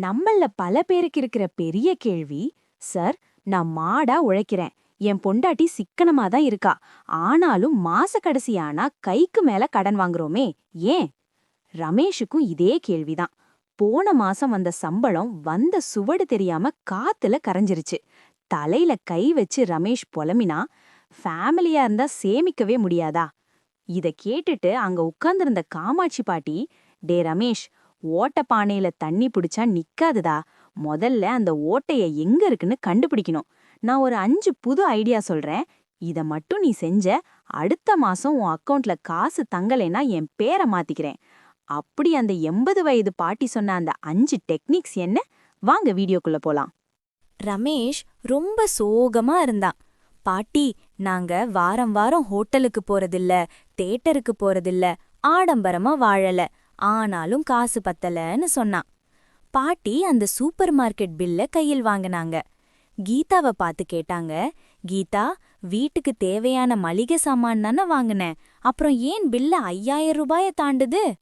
நம்மள பல பேருக்கு இருக்கிற பெரிய கேள்வி சார் நான் மாடா உழைக்கிறேன். என் பொண்டாட்டி சிக்கனமா தான் இருக்கா. ஆனாலும் மாச கடைசியானா கைக்கு மேல கடன் வாங்குறோமே. ஏன்? ரமேஷுக்கும் இதே கேள்விதான் போன மாசம் வந்த சம்பளம் வந்த சுவடு தெரியாம காத்துல கரைஞ்சிருச்சு. தலையில கை வச்சு ரமேஷ் புலமினா ஃபேமிலியா இருந்தா சேமிக்கவே முடியாதா? இத கேட்டுட்டு அங்க உட்கார்ந்திருந்த காமாட்சி பாட்டி டே ரமேஷ் ஓட்ட பானையில தண்ணி பிடிச்சா நிக்காதுதா முதல்ல அந்த ஓட்டைய எங்க இருக்குன்னு கண்டுபிடிக்கணும். நான் ஒரு அஞ்சு புது ஐடியா சொல்றேன். இத மட்டும் நீ செஞ்ச அடுத்த மாசம் உன் அக்கவுண்ட்ல காசு தங்கலைன்னா என் பேரை மாத்திக்கிறேன். அப்படி அந்த எண்பது வயது பாட்டி சொன்ன அந்த அஞ்சு டெக்னிக்ஸ் என்ன? வாங்க வீடியோக்குள்ள போலாம். ரமேஷ் ரொம்ப சோகமா இருந்தான். பாட்டி நாங்க வாரம் வாரம் ஹோட்டலுக்கு போறதில்ல தேட்டருக்கு போறதில்ல ஆடம்பரமா வாழல. ஆனாலும் காசு பத்தலன்னு சொன்னான். பாட்டி அந்த சூப்பர் மார்க்கெட் பில்ல கையில் வாங்கினாங்க. கீதாவை பார்த்து கேட்டாங்க கீதா வீட்டுக்கு தேவையான மளிகை சாமான் தானே வாங்கினேன். அப்புறம் ஏன் பில்ல ஐயாயிரம் ரூபாய தாண்டுது?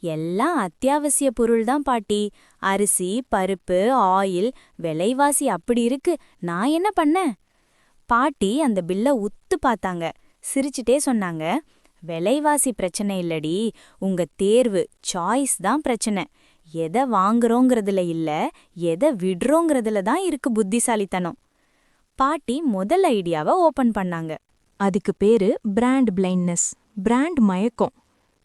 எல்லாம் அத்தியாவசிய பொருள் தான் பாட்டி. அரிசி பருப்பு ஆயில் விலைவாசி அப்படி இருக்கு. நான் என்ன பண்ணேன்? பாட்டி அந்த பில்ல உத்து பார்த்தாங்க. சிரிச்சுட்டே சொன்னாங்க விலைவாசி பிரச்சனை இல்லடி. உங்க தேர்வு சாய்ஸ் தான் பிரச்சனை. எதை வாங்குறோங்கிறதுல இல்ல எதை விடுறோங்கிறதுல தான் இருக்கு புத்திசாலித்தனம். பாட்டி முதல் ஐடியாவை ஓபன் பண்ணாங்க. அதுக்கு பேரு பிராண்ட் பிளைண்ட்னஸ் பிராண்ட் மயக்கம்.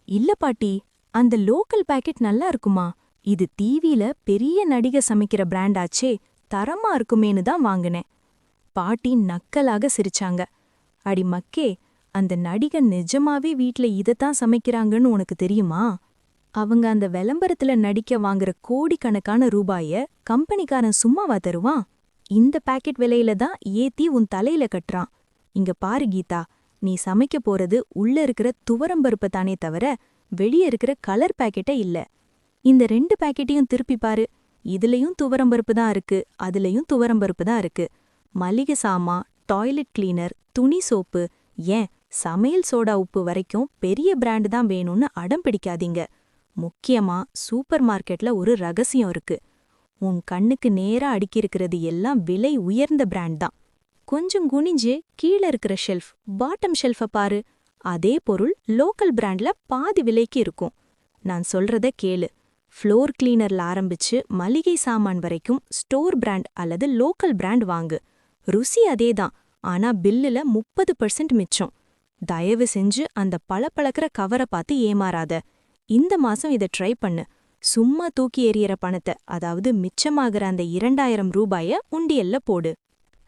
இல்ல பாட்டி அந்த லோக்கல் பாக்கெட் நல்லா இருக்குமா? இது டிவில பெரிய நடிகை சமைக்கிற பிராண்ட் ஆச்சே தரமா இருக்குமேனு தான் வாங்கினேன். பாட்டி நக்கலாக சிரிச்சாங்க. அடி மக்கே அந்த நடிகன் நிஜமாவே வீட்ல இதத்தான் சமைக்கிறாங்கன்னு உனக்கு தெரியுமா? அவங்க அந்த விளம்பரத்துல நடிக்க வாங்குற கோடிக்கணக்கான ரூபாய கம்பெனிக்காரன் சும்மாவா தருவான்? இந்த பாக்கெட் விலையில தான் ஏத்தி உன் தலையில கட்டுறான். இங்க பாரு கீதா நீ சமைக்க போறது உள்ள இருக்கிற துவரம்பருப்ப தானே தவிர வெளிய இருக்கிற கலர் பாக்கெட்டே இல்ல. இந்த ரெண்டு பாக்கெட்டையும் திருப்பி பாரு. இதுலயும் துவரம்பருப்பு தான் இருக்கு அதுலயும் துவரம்பருப்பு தான் இருக்கு. மளிகை சாமா டாய்லெட் கிளீனர் துணி சோப்பு ஏன் சமையல் சோடா உப்பு வரைக்கும் பெரிய பிராண்ட் தான் வேணும்னு அடம் பிடிக்காதீங்க. முக்கியமா சூப்பர் மார்க்கெட்ல ஒரு ரகசியம் இருக்கு. உன் கண்ணுக்கு நேரா அடுக்கியிருக்கிறது எல்லாம் விலை உயர்ந்த பிராண்ட் தான். கொஞ்சம் குனிஞ்சு கீழ இருக்கிற ஷெல்ஃப் பாட்டம் ஷெல்ஃப பாரு. அதே பொருள் லோக்கல் பிராண்ட்ல பாதி விலைக்கு இருக்கும். நான் சொல்றத கேளு. ஃப்ளோர் கிளீனர்ல ஆரம்பிச்சு மளிகை சாமான் வரைக்கும் ஸ்டோர் பிராண்ட் அல்லது லோக்கல் பிராண்ட் வாங்கு. ருசி அதேதான். ஆனா பில்லுல முப்பது பர்சன்ட் மிச்சம். தயவு செஞ்சு அந்த பளபளக்கிற கவரை பார்த்து ஏமாறாத. இந்த மாசம் இதை ட்ரை பண்ணு. சும்மா தூக்கி எறியற பணத்தை அதாவது மிச்சமாகிற அந்த இரண்டாயிரம் ரூபாய உண்டியல்ல போடு.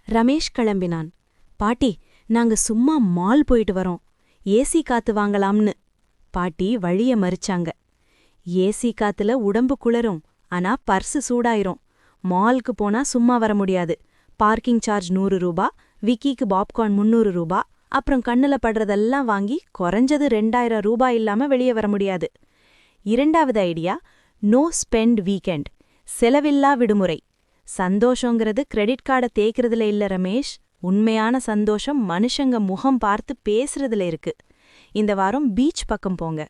ரமேஷ் கிளம்பினான். பாட்டி நாங்க சும்மா மால் போயிட்டு வரோம். ஏசி காத்து வாங்கலாம்னு. பாட்டி வழிய மறிச்சாங்க. ஏசி காத்துல உடம்பு குளரும் ஆனா பர்ஸு சூடாயிரும். மால்க்கு போனா சும்மா வர முடியாது. பார்க்கிங் சார்ஜ் நூறு ரூபா விக்கிக்கு பாப்கார்ன் முன்னூறு ரூபா அப்புறம் கண்ணுல படுறதெல்லாம் வாங்கி குறைஞ்சது ரெண்டாயிரம் ரூபாய் இல்லாம வெளியே வர முடியாது. இரண்டாவது ஐடியா நோ ஸ்பெண்ட் வீக்கெண்ட் செலவில்லா விடுமுறை. சந்தோஷங்கிறது கிரெடிட் கார்டை தேய்க்கிறதுல இல்ல ரமேஷ். உண்மையான சந்தோஷம் மனுஷங்க முகம் பார்த்து பேசுறதுல இருக்கு. இந்த வாரம் பீச் பக்கம் போங்க.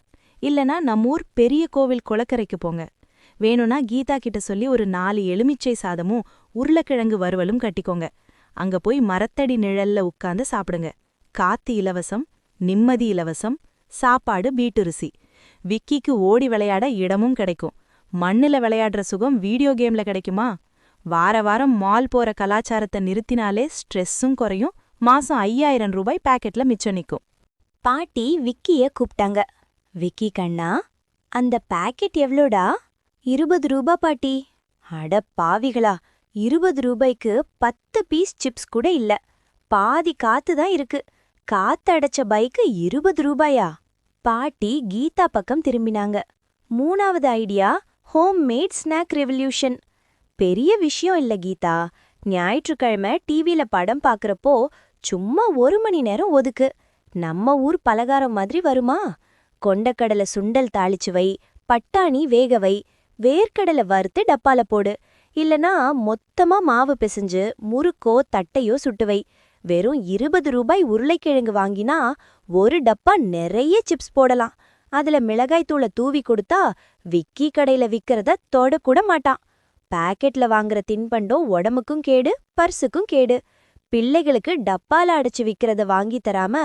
இல்லனா நம்மூர் பெரிய கோவில் குளக்கரைக்கு போங்க. வேணும்னா கீதா கிட்ட சொல்லி ஒரு நாலு எலுமிச்சை சாதமும் உருளைக்கிழங்கு வறுவலும் கட்டிக்கோங்க. அங்க போய் மரத்தடி நிழல்ல உட்கார்ந்து சாப்பிடுங்க. காத்து இலவசம் நிம்மதி இலவசம் சாப்பாடு பீட்டுரிசி. விக்கிக்கு ஓடி விளையாட இடமும் கிடைக்கும். மண்ணுல விளையாடுற சுகம் வீடியோ கேம்ல கிடைக்குமா? வார வாரம் மால் போற கலாச்சாரத்தை நிறுத்தினாலே ஸ்ட்ரெஸ்ஸும் குறையும். மாசம் ஐயாயிரம் ரூபாய் பாக்கெட்ல மிச்சம் நிக்கும். பாட்டி விக்கிய கூப்பிட்டாங்க விக்கி கண்ணா அந்த பாக்கெட் எவ்ளோடா? இருபது ரூபா பாட்டி. அட பாவிகளா இருபது ரூபாய்க்கு பத்து பீஸ் சிப்ஸ் கூட இல்ல. பாதி காத்து தான் இருக்கு. காத்தடைச்ச பைக்கு இருபது ரூபாயா? பாட்டி கீதா பக்கம் திரும்பினாங்க. மூணாவது idea home made snack revolution. பெரிய விஷயம் இல்ல கீதா. ஞாயிற்றுக்கிழமை டிவில படம் பாக்குறப்போ சும்மா ஒரு மணி நேரம் ஒதுக்கு. நம்ம ஊர் பலகாரம் மாதிரி வருமா? கொண்டக்கடலை சுண்டல் தாளிச்சு வை பட்டாணி வேக வை வேர்க்கடலை வறுத்து டப்பால போடு. இல்லனா மொத்தமா மாவு பிசைஞ்சு முறுக்கோ தட்டையோ சுட்டுவை வெறும் இருபது ரூபாய் உருளைக்கிழங்கு வாங்கினா ஒரு டப்பா நிறைய சிப்ஸ் போடலாம். அதுல மிளகாய்த்தூளை தூவி கொடுத்தா விக்கி கடையில விக்கிறத தொடக்கூட மாட்டான். பாக்கெட்ல வாங்குற தின்பண்டம் உடம்புக்கும் கேடு பர்சுக்கும் கேடு. பிள்ளைகளுக்கு டப்பால அடைச்சு விக்கிறத வாங்கி தராம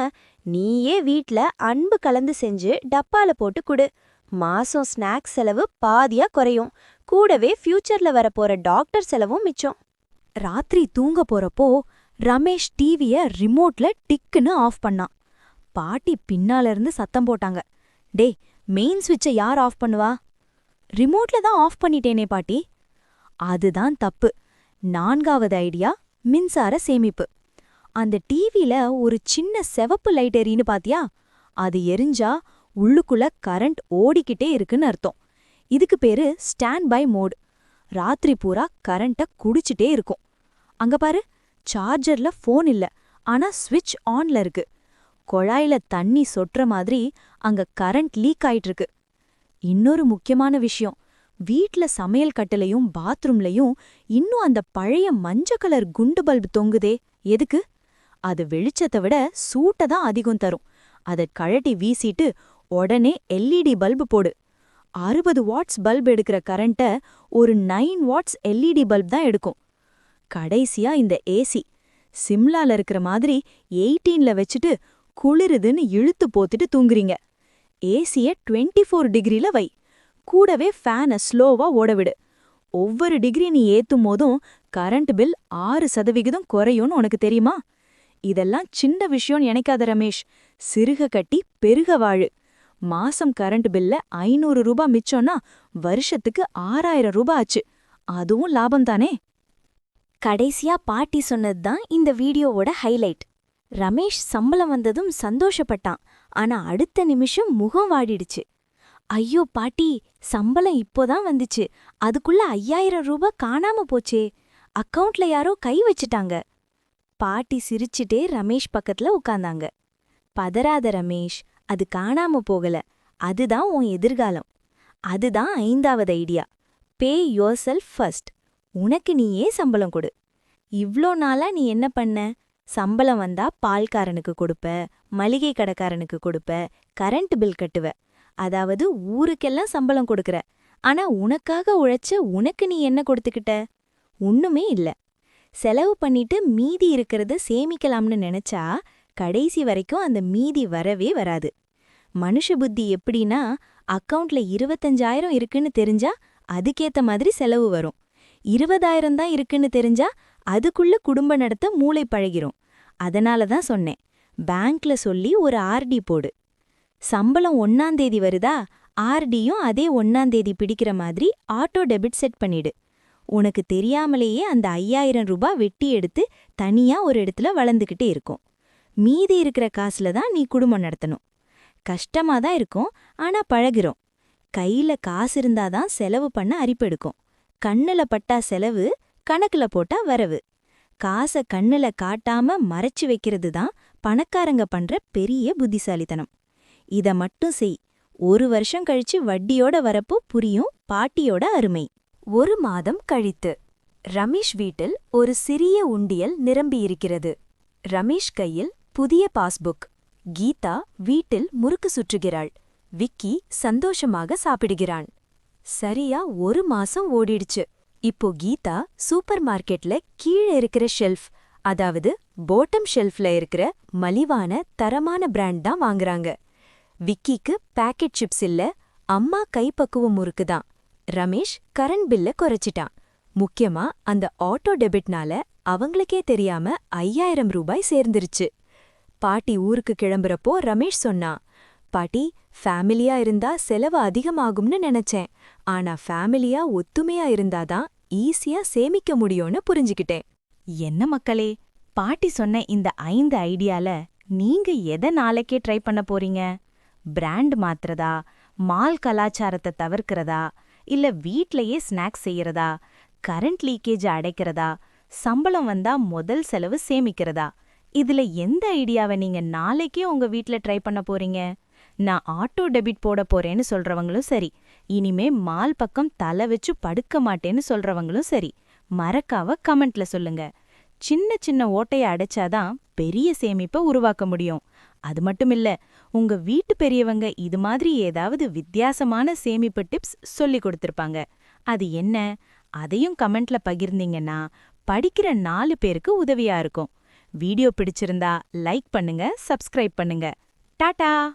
நீயே வீட்ல அன்பு கலந்து செஞ்சு டப்பால போட்டு குடு. மாசம் ஸ்நாக்ஸ் செலவு பாதியா குறையும். கூடவே ஃபியூச்சர்ல வரப்போற டாக்டர் செலவும் மிச்சம். ராத்திரி தூங்க போறப்போ ரமேஷ் டிவிய ரிமோட்ல டிக்குன்னு ஆஃப் பண்ணான். பாட்டி பின்னால இருந்து சத்தம் போட்டாங்க. டேய் மெயின் சுவிட்சை யார் ஆஃப் பண்ணுவா? ரிமோட்ல தான் ஆஃப் பண்ணிட்டேனே பாட்டி. அதுதான் தப்பு. நான்காவது ஐடியா மின்சார சேமிப்பு. அந்த டிவில ஒரு சின்ன செவப்பு லைட் எரியுன்னு பாத்தியா? அது எரிஞ்சா உள்ளுக்குள்ள கரண்ட் ஓடிக்கிட்டே இருக்குன்னு அர்த்தம். இதுக்கு பேரு ஸ்டாண்ட் பை மோடு. ராத்திரி பூரா கரண்ட்ட குடிச்சிட்டே இருக்கும். அங்க பாரு சார்ஜர்ல ஃபோன் இல்ல ஆனா ஸ்விட்ச் ஆன்ல இருக்கு. குழாயில தண்ணி சொட்டுற மாதிரி அங்க கரண்ட் லீக் ஆயிட்டு இருக்கு இன்னொரு முக்கியமான விஷயம் வீட்ல சமையல் கட்டுலையும் பாத்ரூம்லயும் இன்னும் அந்த பழைய மஞ்ச கலர் குண்டு பல்பு தொங்குதே எதுக்கு? அது வெளிச்சத்தை விட சூட்டை தான் அதிகம் தரும். அதை கழட்டி வீசிட்டு உடனே எல்இடி பல்பு போடு. அறுபது வாட்ஸ் பல்ப் எடுக்கிற கரண்ட்ட ஒரு நைன் வாட்ஸ் எல்இடி பல்ப் தான் எடுக்கும். கடைசியா இந்த ஏசி சிம்லால இருக்கிற மாதிரி எயிட்டீன்ல வச்சுட்டு குளிருதுன்னு இழுத்து போத்துட்டு தூங்குறீங்க. ஏசிய டுவெண்ட்டி ஃபோர் டிகிரில வை. கூடவே ஃபேனை ஸ்லோவா ஓடவிடு ஒவ்வொரு டிகிரி நீ ஏத்தும் போதும் கரண்ட் பில் ஆறு சதவிகிதம் குறையும்னு உனக்கு தெரியுமா? இதெல்லாம் சின்ன விஷயம்னு நினைக்காத ரமேஷ். சிறுக கட்டி பெருக வாழு. மாசம் கரண்ட் பில்ல ஐநூறு ரூபாய் மிச்சம்னா வருஷத்துக்கு ஆறாயிரம் ரூபாய் ஆச்சு. அதுவும் லாபம் தானே? கடைசியா பாட்டி சொன்னது தான் இந்த வீடியோவோட ஹைலைட் ரமேஷ் சம்பளம் வந்ததும் சந்தோஷப்பட்டான். ஆனா அடுத்த நிமிஷம் முகம் வாடிடுச்சு. ஐயோ பாட்டி சம்பளம் இப்போதான் வந்துச்சு. அதுக்குள்ள ஐயாயிரம் ரூபாய் காணாம போச்சே. அக்கவுண்ட்ல யாரோ கை வச்சிட்டாங்க. பாட்டி சிரிச்சிட்டே ரமேஷ் பக்கத்துல உட்கார்ந்தாங்க. பதறாத ரமேஷ் அது காணாம போகல. அதுதான் உன் எதிர்காலம். அதுதான் ஐந்தாவது idea pay your self first உனக்கு நீயே சம்பளம் கொடு. இவ்ளோ நாளா நீ என்ன பண்ண? சம்பளம் வந்தா பால்காரனுக்கு கொடுப்ப மளிகை கடைக்காரனுக்கு கொடுப்ப கரண்ட் பில் கட்டுவ. அதாவது ஊருக்கெல்லாம் சம்பளம் கொடுக்கற. ஆனா உனக்காக உழைச்ச உனக்கு நீ என்ன கொடுத்துக்கிட்ட? ஒண்ணுமே இல்ல. செலவு பண்ணிட்டு மீதி இருக்கிறத சேமிக்கலாம்னு நினைச்சா கடைசி வரைக்கும் அந்த மீதி வரவே வராது. மனுஷ புத்தி எப்படின்னா அக்கவுண்ட்ல இருபத்தஞ்சாயிரம் இருக்குன்னு தெரிஞ்சா அதுக்கேத்த மாதிரி செலவு வரும். இருபதாயிரம் தான் இருக்குன்னு தெரிஞ்சா அதுக்குள்ள குடும்ப நடத்த மூளை பழகிரும். அதனால தான் சொன்னேன். பேங்க்ல சொல்லி ஒரு ஆர்டி போடு. சம்பளம் ஒன்னாந்தேதி வருதா? ஆர்டியும் அதே ஒன்னாந்தேதி பிடிக்கிற மாதிரி ஆட்டோ டெபிட் செட் பண்ணிடு. உனக்கு தெரியாமலேயே அந்த ஐயாயிரம் ரூபாய் வெட்டி எடுத்து தனியா ஒரு இடத்துல வளர்ந்துக்கிட்டே இருக்கும். மீதி இருக்கிற காசுல தான் நீ குடும்பம் நடத்தணும். கஷ்டமா தான் இருக்கும் ஆனா பழகிறோம் கையில காசு இருந்தாதான் செலவு பண்ண அரிப்பெடுக்கும் கண்ணுல பட்டா செலவு கணக்குல போட்டா வரவு. காச கண்ணுல காட்டாம மறைச்சு வைக்கிறது தான் பணக்காரங்க பண்ற பெரிய புத்திசாலித்தனம். இத மட்டும் செய். ஒரு வருஷம் கழிச்சு வட்டியோட வரப்போ புரியும் பாட்டியோட அருமை. ஒரு மாதம் கழித்து. ரமேஷ் வீட்டில் ஒரு சிறிய உண்டியல் நிரம்பியிருக்கிறது ரமேஷ் கையில் புதிய பாஸ்புக். கீதா வீட்டில் முறுக்கு சுற்றுகிறாள். விக்கி சந்தோஷமாக சாப்பிடுகிறான் சரியா ஒரு மாசம் ஓடிடுச்சு. இப்போ கீதா சூப்பர் மார்க்கெட்ல கீழே இருக்கிற ஷெல்ஃப் அதாவது போட்டம் ஷெல்ஃப்ல இருக்கிற மலிவான தரமான பிராண்ட் தான் வாங்குறாங்க. விக்கிக்கு பேக்கெட் சிப்ஸ் இல்ல அம்மா கைப்பக்குவம் முறுக்கு தான் ரமேஷ் கரண்ட் பில்ல குறைச்சிட்டான். முக்கியமா அந்த ஆட்டோ டெபிட்னால அவங்களுக்கே தெரியாம ஐயாயிரம் ரூபாய் சேர்ந்துருச்சு. பாட்டி ஊருக்கு கிளம்புறப்போ ரமேஷ் சொன்னான் பாட்டி ஃபேமிலியா இருந்தா செலவு அதிகமாகும்னு நினைச்சேன். ஆனா ஃபேமிலியா ஒத்துமையா இருந்தாதான் ஈஸியா சேமிக்க முடியும்னு புரிஞ்சுக்கிட்டேன். என்ன மக்களே பாட்டி சொன்ன இந்த ஐந்து ஐடியால நீங்க எதை நாளைக்கே ட்ரை பண்ண போறீங்க? பிராண்ட் மாத்துறதா? மால் கலாச்சாரத்தை தவிர்க்கிறதா? இல்ல வீட்லயே ஸ்நாக்ஸ் செய்யறதா? கரண்ட் லீக்கேஜ் அடைக்கிறதா? சம்பளம் வந்தா முதல் செலவு சேமிக்கிறதா? இதுல எந்த ஐடியாவை நீங்க நாளைக்கே உங்க வீட்ல ட்ரை பண்ண போறீங்க? நான் ஆட்டோ டெபிட் போட போறேன்னு சொல்றவங்களும் சரி. இனிமே மால் பக்கம் தலை வச்சு படுக்க மாட்டேன்னு சொல்றவங்களும் சரி. மறக்காவ கமெண்ட்ல சொல்லுங்க. சின்ன சின்ன ஓட்டைய அடைச்சாதான் பெரிய சேமிப்பை உருவாக்க முடியும். அது மட்டுமில்ல உங்க வீட்டு பெரியவங்க இது மாதிரி ஏதாவது வித்தியாசமான சேமிப்பு டிப்ஸ் சொல்லி கொடுத்திருப்பாங்க. அது என்ன? அதையும் கமெண்ட்ல பகிர்ந்தீங்கன்னா படிக்கிற நாலு பேருக்கு உதவியா இருக்கும். வீடியோ பிடிச்சிருந்தா லைக் பண்ணுங்க சப்ஸ்கிரைப் பண்ணுங்க. டாடா!